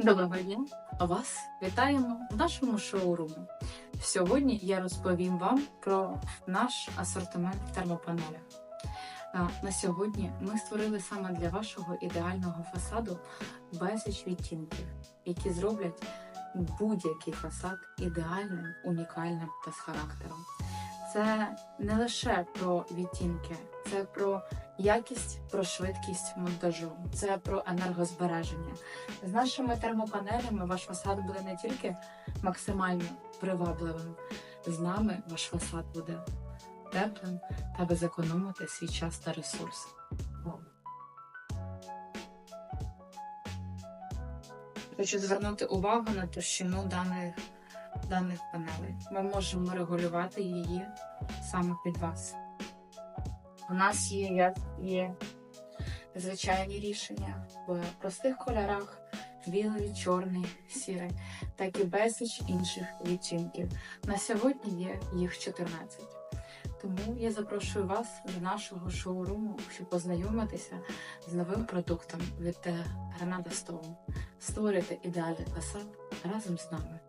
Доброго дня! Вас вітаємо в нашому шоурумі. Сьогодні я розповім вам про наш асортимент термопанелей. На сьогодні ми створили саме для вашого ідеального фасаду безліч відтінків, які зроблять будь-який фасад ідеальним, унікальним та з характером. Це не лише про відтінки, це про якість, про швидкість монтажу, це про енергозбереження. З нашими термопанелями ваш фасад буде не тільки максимально привабливим, з нами ваш фасад буде теплим та ви зекономите свій час та ресурси. Хочу звернути увагу на товщину даних, даних панелей. Ми можемо регулювати її саме під вас. У нас є, як звичайні рішення в простих кольорах, білий, чорний, сірий, так і безліч інших відтінків. На сьогодні є їх 14. Тому я запрошую вас до нашого шоуруму, щоб познайомитися з новим продуктом від е, Гранада Stone. Створюйте ідеальний фасад разом з нами.